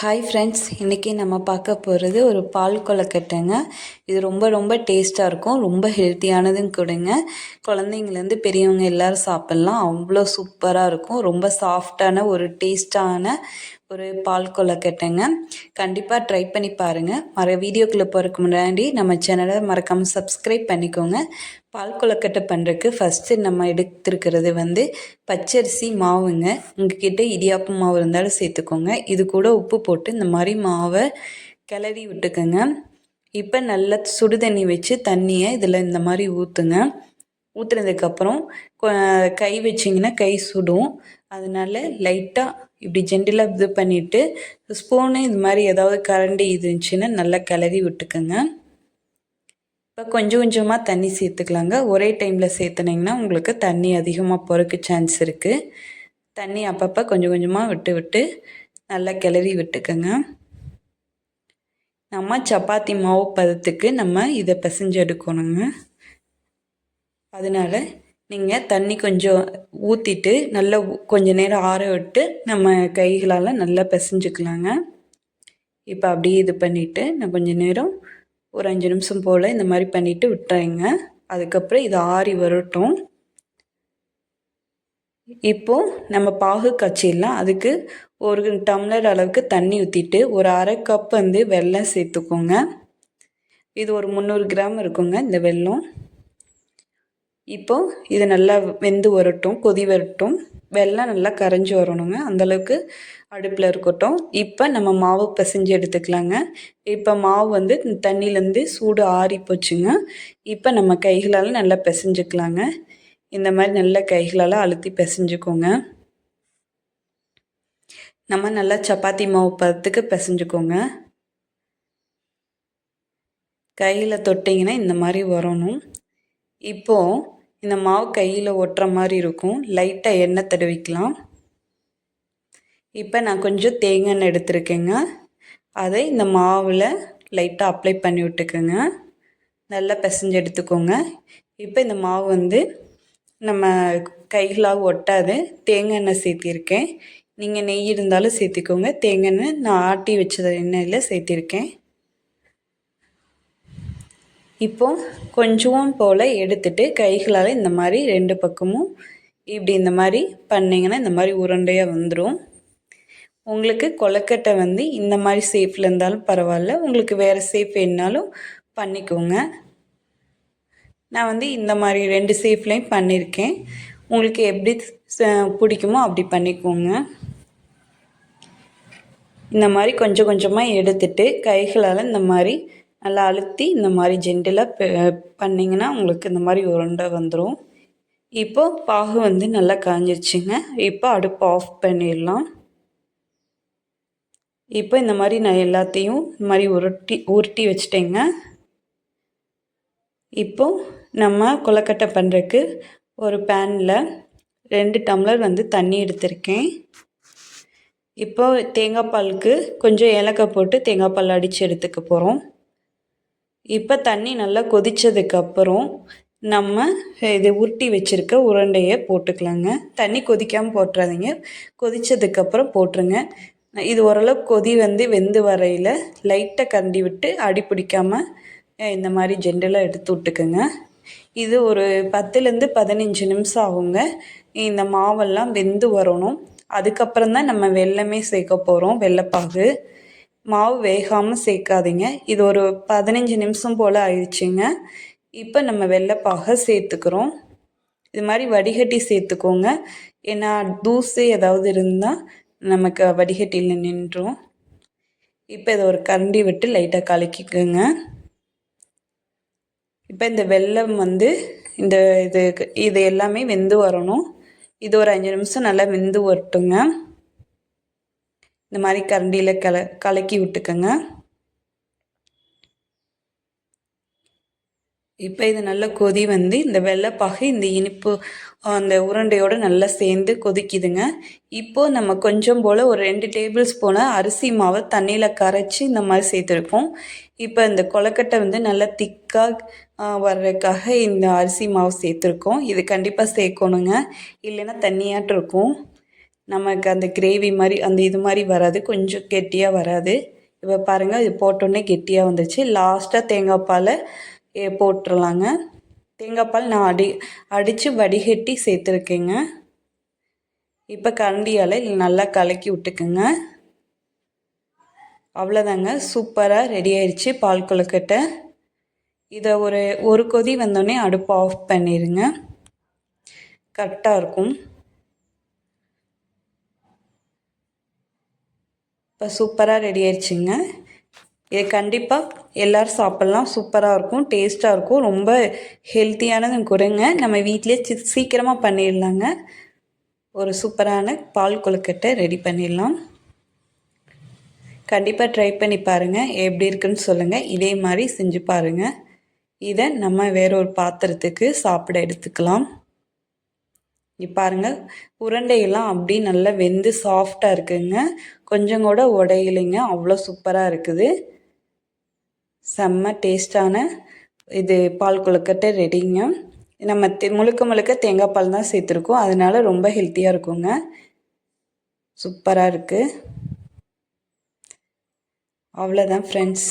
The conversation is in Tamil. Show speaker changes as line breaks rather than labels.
ஹாய் ஃப்ரெண்ட்ஸ் இன்றைக்கி நம்ம பார்க்க போகிறது ஒரு பால் கொலக்கட்டைங்க இது ரொம்ப ரொம்ப டேஸ்ட்டாக இருக்கும் ரொம்ப ஹெல்த்தியானதும் கூடங்க. குழந்தைங்கலேருந்து பெரியவங்க எல்லோரும் சாப்பிட்லாம். அவ்வளோ சூப்பராக இருக்கும் ரொம்ப சாஃப்டான ஒரு டேஸ்ட்டான ஒரு பால் கொலக்கட்டைங்க கண்டிப்பாக ட்ரை பண்ணி பாருங்கள் மற வீடியோக்குள்ளே போகிறதுக்கு முன்னாடி நம்ம சேனலை மறக்காமல் சப்ஸ்கிரைப் பண்ணிக்கோங்க. பால் கொலக்கட்டை பண்ணுறதுக்கு ஃபஸ்ட்டு நம்ம எடுத்துருக்கிறது வந்து பச்சரிசி மாவுங்க. உங்ககிட்ட இடியாப்பு மாவு இருந்தாலும் சேர்த்துக்கோங்க. இது கூட உப்பு போட்டு இந்த மாதிரி மாவை கிளறி விட்டுக்கோங்க. இப்போ நல்லா சுடு தண்ணி வச்சு தண்ணியை இதில் இந்த மாதிரி ஊற்றுங்க ஊற்றுனதுக்கப்புறம் கை வச்சிங்கன்னா கை சுடும். அதனால லைட்டாக இப்படி ஜென்டிலாக இது பண்ணிவிட்டு ஸ்பூனு இது மாதிரி ஏதாவது கரண்டி இருந்துச்சுன்னா நல்லா கிளறி விட்டுக்கோங்க. இப்போ கொஞ்சம் கொஞ்சமாக தண்ணி சேர்த்துக்கலாங்க. ஒரே டைமில் சேர்த்துனிங்கன்னா உங்களுக்கு தண்ணி அதிகமாக பொறுக்க சான்ஸ் இருக்குது தண்ணி அப்பப்போ கொஞ்சம் கொஞ்சமாக விட்டு விட்டு நல்லா கிளறி விட்டுக்கோங்க. நம்ம சப்பாத்தி மாவு பதத்துக்கு நம்ம இதை பிசைஞ்சு எடுக்கணுங்க. அதனால் நீங்கள் தண்ணி கொஞ்சம் ஊற்றிட்டு நல்லா கொஞ்சம் நேரம் ஆற விட்டு நம்ம கைகளால் நல்லா பிசைஞ்சுக்கலாங்க. இப்போ அப்படியே இது பண்ணிவிட்டு நான் கொஞ்சம் நேரம் ஒரு அஞ்சு நிமிஷம் போல் இந்த மாதிரி பண்ணிவிட்டு விட்டுறேங்க. அதுக்கப்புறம் இது ஆறி வரட்டும். இப்போது நம்ம பாகு காய்ச்சிடலாம். அதுக்கு ஒரு டம்ளர் அளவுக்கு தண்ணி ஊற்றிட்டு ஒரு அரை கப் வந்து வெல்லம் சேர்த்துக்கோங்க. இது ஒரு முந்நூறு கிராம் இருக்குங்க இந்த வெல்லம். இப்போது இது நல்லா வெந்து வரட்டும் கொதி வரட்டும். வெள்ளம் நல்லா கரைஞ்சி வரணுங்க. அந்தளவுக்கு அடுப்பில் இருக்கட்டும். இப்போ நம்ம மாவு பிசைஞ்சு எடுத்துக்கலாங்க. இப்போ மாவு வந்து தண்ணியிலேருந்து சூடு ஆறி போச்சுங்க. இப்போ நம்ம கைகளால் நல்லா பிசைஞ்சுக்கலாங்க. இந்த மாதிரி நல்ல கைகளால் அழுத்தி பிசைஞ்சுக்கோங்க. நம்ம நல்லா சப்பாத்தி மாவு பதத்துக்கு பிசைஞ்சுக்கோங்க. கையில் தொட்டிங்கன்னா இந்த மாதிரி வரணும். இப்போது இந்த மாவு கையில் ஒட்டுற மாதிரி இருக்கும். லைட்டாக எண்ணெய் தடவிக்கலாம். இப்போ நான் கொஞ்சம் தேங்காய் எண்ணெய் எடுத்துருக்கேங்க. அதை இந்த மாவில் லைட்டாக அப்ளை பண்ணி விட்டுக்கோங்க. நல்லா பிசைஞ்சு எடுத்துக்கோங்க. இப்போ இந்த மாவு வந்து நம்ம கைகளாக ஒட்டாது. தேங்காய் எண்ணெய் சேர்த்திருக்கேன். நீங்கள் நெய் இருந்தாலும் சேர்த்திக்கோங்க. தேங்காய் எண்ணெய் நான் ஆட்டி வச்சது எண்ணெயில் சேர்த்திருக்கேன். இப்போ கொஞ்சம் போல் எடுத்துட்டு கைகளால் இந்த மாதிரி ரெண்டு பக்கமும் இப்படி இந்த மாதிரி பண்ணிங்கன்னா இந்த மாதிரி உருண்டையாக வந்துடும் உங்களுக்கு கொலக்கட்டை வந்து இந்த மாதிரி ஷேப்பில் இருந்தாலும் பரவாயில்ல. உங்களுக்கு வேறு சேஃப் வேணுனாலும் பண்ணிக்கோங்க. நான் வந்து இந்த மாதிரி ரெண்டு சேஃப்லேயும் பண்ணியிருக்கேன் உங்களுக்கு எப்படி பிடிக்குமோ அப்படி பண்ணிக்கோங்க. இந்த மாதிரி கொஞ்சம் கொஞ்சமாக எடுத்துட்டு கைகளால் இந்த மாதிரி நல்லா அழுத்தி இந்த மாதிரி ஜென்டலாக பண்ணிங்கன்னா உங்களுக்கு இந்த மாதிரி உருண்டை வந்துடும் இப்போது பாகு வந்து நல்லா காஞ்சிருச்சுங்க. இப்போ அடுப்பு ஆஃப் பண்ணிடலாம். இப்போ இந்த மாதிரி நான் எல்லாத்தையும் இந்த மாதிரி உருட்டி உருட்டி வச்சிட்டேங்க. இப்போது நம்ம கொலக்கட்டை பண்ணுறதுக்கு ஒரு பேனில் ரெண்டு டம்ளர் வந்து தண்ணி எடுத்திருக்கேன். இப்போ தேங்காய் பாலுக்கு கொஞ்சம் ஏலக்காய் போட்டு தேங்காய் பால் அடித்து எடுத்துக்க போகிறோம் இப்போ தண்ணி நல்லா கொதித்ததுக்கப்புறம் நம்ம இது உருட்டி வச்சுருக்க உருண்டையை போட்டுக்கலாங்க. தண்ணி கொதிக்காமல் போட்டுறாதீங்க. கொதித்ததுக்கப்புறம் போட்டுருங்க. இது ஓரளவு கொதி வந்து வெந்து வரையில் லைட்டாக கண்டி விட்டு அடி பிடிக்காமல் இந்த மாதிரி ஜெண்டலாக எடுத்து விட்டுக்குங்க. இது ஒரு பத்துலேருந்து பதினஞ்சு நிமிஷம் ஆகுங்க. இந்த மாவெல்லாம் வெந்து வரணும். அதுக்கப்புறம் தான் நம்ம வெள்ளமே சேர்க்க போகிறோம் வெள்ளைப்பாகு. மாவு வேகாமல் சேர்க்காதீங்க. இது ஒரு பதினஞ்சு நிமிஷம் போல் ஆயிடுச்சுங்க. இப்போ நம்ம வெள்ளைப்பாக சேர்த்துக்கிறோம். இது மாதிரி வடிகட்டி சேர்த்துக்கோங்க. ஏன்னா தூசு ஏதாவது இருந்தால் நமக்கு வடிகட்டியில் நின்றுடும் இப்போ இதை ஒரு கரண்டி விட்டு லைட்டாக கலக்கிக்கோங்க. இப்போ இந்த வெள்ளம் வந்து இந்த இது இது எல்லாமே வெந்து வரணும். இது ஒரு அஞ்சு நிமிஷம் நல்லா வெந்து வரட்டுங்க. இந்த மாதிரி கரண்டியில் கல கலக்கி விட்டுக்கோங்க. இப்போ இது நல்ல கொதி வந்து இந்த வெள்ளைப்பாகு இந்த இனிப்பு அந்த உருண்டையோடு நல்லா சேர்ந்து கொதிக்குதுங்க. இப்போது நம்ம கொஞ்சம் போல் ஒரு ரெண்டு டேபிள் ஸ்பூனை அரிசி மாவை தண்ணியில் கரைச்சி இந்த மாதிரி சேர்த்துருக்கோம் இப்போ இந்த கொலக்கட்டை வந்து நல்லா திக்காக வர்றதுக்காக இந்த அரிசி மாவு சேர்த்துருக்கோம். இது கண்டிப்பாக சேர்க்கணுங்க. இல்லைன்னா தண்ணியாட்டு இருக்கும். நமக்கு அந்த கிரேவி மாதிரி அந்த இது மாதிரி வராது. கொஞ்சம் கெட்டியாக வராது. இப்போ பாருங்கள் இது போட்டோன்னே கெட்டியாக வந்துச்சு லாஸ்ட்டாக தேங்காய் பாலை போட்டுடலாங்க தேங்காய் பால் நான் அடி அடித்து வடிகட்டி சேர்த்துருக்கேங்க. இப்போ கரண்டியால் நல்லா கலக்கி விட்டுக்குங்க. அவ்வளோதாங்க சூப்பராக ரெடி ஆயிடுச்சு பால் கொழுக்கட்டை. இதை ஒரு ஒரு கொதி வந்தோடனே அடுப்பு ஆஃப் பண்ணிடுங்க கரெக்டாக இருக்கும். இப்போ சூப்பராக ரெடி ஆயிடுச்சுங்க. இது கண்டிப்பாக எல்லோரும் சாப்பிட்லாம். சூப்பராக இருக்கும் டேஸ்ட்டாக இருக்கும். ரொம்ப ஹெல்த்தியானதும் கொடுங்க நம்ம வீட்டிலே சீக்கிரமாக பண்ணிடலாங்க. ஒரு சூப்பரான பால் கொழுக்கட்டை ரெடி பண்ணிடலாம். கண்டிப்பாக ட்ரை பண்ணி பாருங்கள் எப்படி இருக்குன்னு சொல்லுங்கள் இதே மாதிரி செஞ்சு பாருங்கள் இதை நம்ம வேற ஒரு பாத்திரத்துக்கு சாப்பிட எடுத்துக்கலாம். பாருங்கள் உருண்டையெல்லாம் அப்படி நல்லா வெந்து சாஃப்டாக இருக்குங்க. கொஞ்சம் கூட உடையலைங்க அவ்வளோ சூப்பராக இருக்குது. செம்ம டேஸ்டான இது பால் கொழுக்கட்டை ரெடிங்க நம்ம தெ முழுக்க முழுக்க தேங்காய் பால் தான் சேர்த்துருக்கோம். அதனால ரொம்ப ஹெல்த்தியாக இருக்குங்க. சூப்பராக இருக்குது அவ்வளோதான் ஃப்ரெண்ட்ஸ்